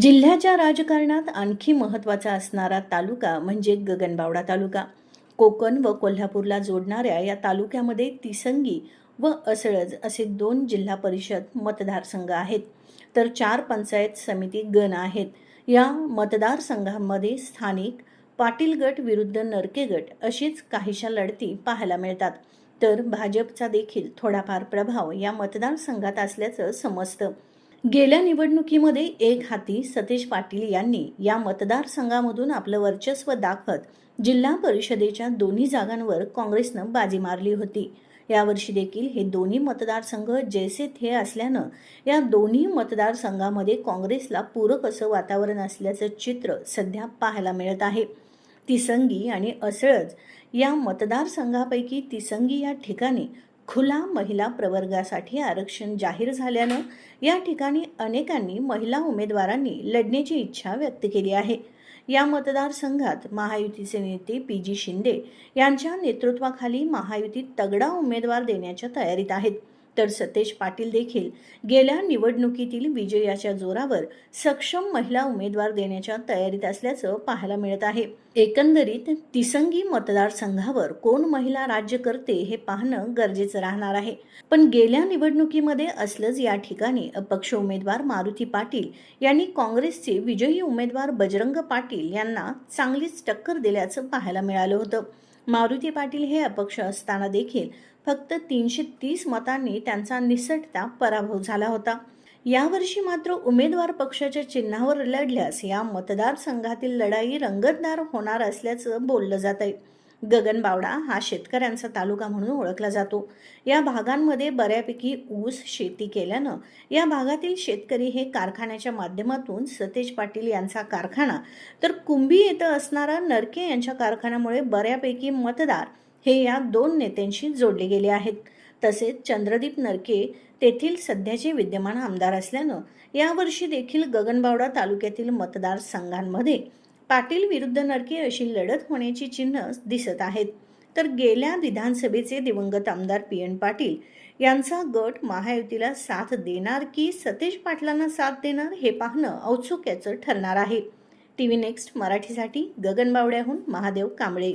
जिल्ह्याच्या राजकारणात आणखी महत्त्वाचा असणारा तालुका म्हणजे गगनबावडा तालुका. कोकण व कोल्हापूरला जोडणाऱ्या या तालुक्यामध्ये तिसंगी व असळज असे दोन जिल्हा परिषद मतदारसंघ आहेत. तर चार पंचायत समिती गण आहेत. या मतदारसंघामध्ये स्थानिक पाटील गट विरुद्ध नरके गट अशीच काहीशा लढती पाहायला मिळतात. तर भाजपचा देखील थोडाफार प्रभाव या मतदारसंघात असल्याचं समजतं. गेल्या निवडणुकीमध्ये एक हाती सतीश पाटील यांनी या मतदारसंघामधून आपलं वर्चस्व दाखवत जिल्हा परिषदेच्या दोन्ही जागांवर काँग्रेसनं बाजी मारली होती. यावर्षी देखील हे दोन्ही मतदारसंघ जैसे थे असल्यानं या दोन्ही मतदारसंघामध्ये काँग्रेसला पूरक असं वातावरण असल्याचं चित्र सध्या पाहायला मिळत आहे. तिसंगी आणि असळज या मतदारसंघापैकी तिसंगी या ठिकाणी खुला महिला प्रवर्गासाठी आरक्षण जाहीर झाल्यानं या ठिकाणी अनेकांनी महिला उमेदवारांनी लढण्याची इच्छा व्यक्त केली आहे. या मतदारसंघात महायुतीचे नेते पी जी शिंदे यांच्या नेतृत्वाखाली महायुतीत तगडा उमेदवार देण्याच्या तयारीत आहेत. तर सतेज पाटील देखील गेल्या निवडणुकीतील विजयाच्या जोरावर सक्षम महिला उमेदवार देण्याच्या तयारीत असल्याचं पाहायला मिळत आहे. एकंदरीत तिसंगी मतदारसंघावर कोण महिला राज्य करते हे पाहणं गरजेचं राहणार आहे. पण गेल्या निवडणुकीमध्ये असलंच या ठिकाणी अपक्ष उमेदवार मारुती पाटील यांनी काँग्रेसचे विजयी उमेदवार बजरंग पाटील यांना चांगलीच टक्कर दिल्याचं पाहायला मिळालं होतं. मारुती पाटील हे अपक्ष असताना देखील फक्त तीनशे तीस मतांनी त्यांचा निसटता पराभव झाला होता. यावर्षी मात्र उमेदवार पक्षाच्या चिन्हावर लढल्यास या मतदारसंघातील लढाई रंगतदार होणार असल्याचं बोललं जात आहे गगनबावडा हा शेतकऱ्यांचा तालुका म्हणून ओळखला जातो. या भागांमध्ये बऱ्यापैकी ऊस शेती केल्यानं या भागातील शेतकरी हे कारखान्याच्या माध्यमातून सतेज पाटील यांचा कारखाना तर कुंभी येथं असणारा नरके यांच्या कारखान्यामुळे बऱ्यापैकी मतदार हे या दोन नेत्यांशी जोडले गेले आहेत. तसेच चंद्रदीप नरके तेथील सध्याचे विद्यमान आमदार असल्यानं यावर्षी देखील गगनबावडा तालुक्यातील मतदारसंघांमध्ये पाटील विरुद्ध नरके अशी लढत होण्याची चिन्ह दिसत आहेत. तर गेल्या विधानसभेचे दिवंगत आमदार पी एन पाटील यांचा गट महायुतीला साथ देणार की सतेज पाटलांना साथ देणार हे पाहणं औत्सुक्याचं ठरणार आहे. टी व्ही नेक्स्ट मराठीसाठी गगनबावड्याहून महादेव कांबळे.